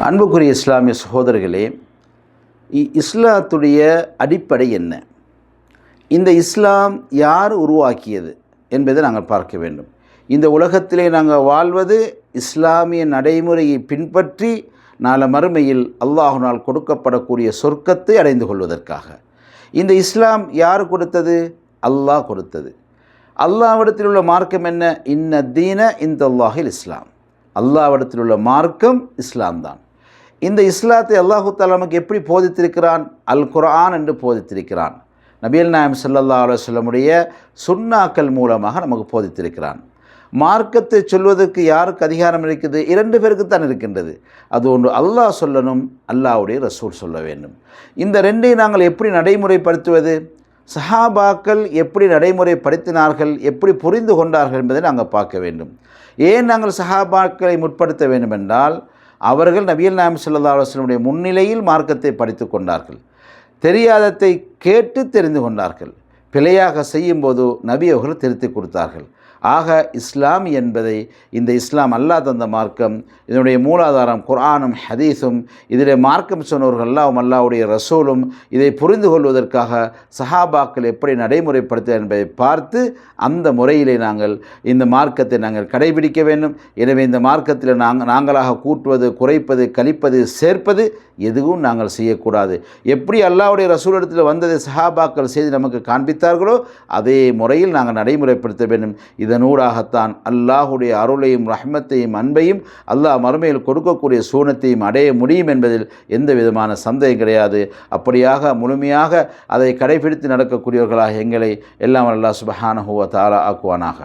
அன்புக்குரிய இஸ்லாமிய சகோதரர்களே இ- இஸ்லாத்துடைய அடிப்படை என்ன? இந்த இஸ்லாம் யார் உருவாக்கியது என்பதை நாங்கள் பார்க்க வேண்டும். இந்த உலகத்திலே நாங்கள் வாழ்வது இஸ்லாமிய நடைமுறையை பின்பற்றி நாள மறுமையில் அல்லாஹுனால் கொடுக்கப்படக்கூடிய சொர்க்கத்தை அடைந்து கொள்வதற்காக. இந்த இஸ்லாம் யார் கொடுத்தது? அல்லாஹ் கொடுத்தது. அல்லாவிடத்தில் உள்ள மார்க்கம் என்ன? இன்ன தீன இந்த அல்லாஹில் இஸ்லாம். அல்லாவிடத்தில் உள்ள மார்க்கம் இஸ்லாம் தான் இந்த இஸ்லாத்தை அல்லாஹு தாலாமுக்கு எப்படி போதித்திருக்கிறான்? அல் குரான் என்று போதித்திருக்கிறான். நபியல் நாயம் ஸல்லல்லாஹு அலைஹி சுன்னாக்கள் மூலமாக நமக்கு போதித்திருக்கிறான். மார்க்கத்தை சொல்வதற்கு யாருக்கு அதிகாரம் இருக்குது? இரண்டு பேருக்கு தான் இருக்கின்றது. அது ஒன்று அல்லாஹ் சொல்லணும் அல்லாஹ்வுடைய ரசூல் சொல்ல வேண்டும். இந்த ரெண்டையும் நாங்கள் எப்படி நடைமுறைப்படுத்துவது? சஹாபாக்கள் எப்படி நடைமுறைப்படுத்தினார்கள்? எப்படி புரிந்து கொண்டார்கள் என்பதை நாங்கள் பார்க்க வேண்டும். ஏன் நாங்கள் சஹாபாக்களை முற்படுத்த வேண்டும் என்றால் அவர்கள் நபியல் நாயம் ஸல்லல்லாஹு அலைஹி முன்னிலையில் மார்க்கத்தை படித்து கொண்டார்கள். தெரியாததை கேட்டு தெரிந்து கொண்டார்கள். பிழையாக செய்யும்போது நபி அவர்கள் திருத்தி கொடுத்தார்கள். ஆக இஸ்லாம் என்பதை இந்த இஸ்லாம் அல்லா தந்த மார்க்கம் இதனுடைய மூலாதாரம் குர்ஆனும் ஹதீஸும் இதிலே மார்க்கம் சொன்னவர்கள் அல்லாவும் அல்லாவுடைய ரசூலும் இதை புரிந்து கொள்வதற்காக சஹாபாக்கள் எப்படி நடைமுறைப்படுத்த என்பதை பார்த்து அந்த முறையிலே நாங்கள் இந்த மார்க்கத்தை நாங்கள் கடைபிடிக்க வேண்டும். எனவே இந்த மார்க்கத்தில் நாங்கள் நாங்களாக கூட்டுவது குறைப்பது கழிப்பது சேர்ப்பது எதுவும் நாங்கள் செய்யக்கூடாது. எப்படி அல்லாவுடைய ரசூலிடத்தில் வந்ததை சஹாபாக்கள் செய்து நமக்கு காண்பித்தார்களோ அதே முறையில் நாங்கள் நடைமுறைப்படுத்த வேண்டும். இதனூடாகத்தான் அல்லாஹுடைய அருளையும் ரஹ்மத்தையும் அன்பையும் அல்லாஹ் மறுமையில் கொடுக்கக்கூடிய சூனத்தையும் அடைய முடியும் என்பதில் எந்த விதமான சந்தேகம் கிடையாது. அப்படியாக முழுமையாக அதை கடைபிடித்து நடக்கக்கூடியவர்களாக எங்களை எல்லாம் அல்லா சுபஹானஹுவ தாரா ஆக்குவானாக.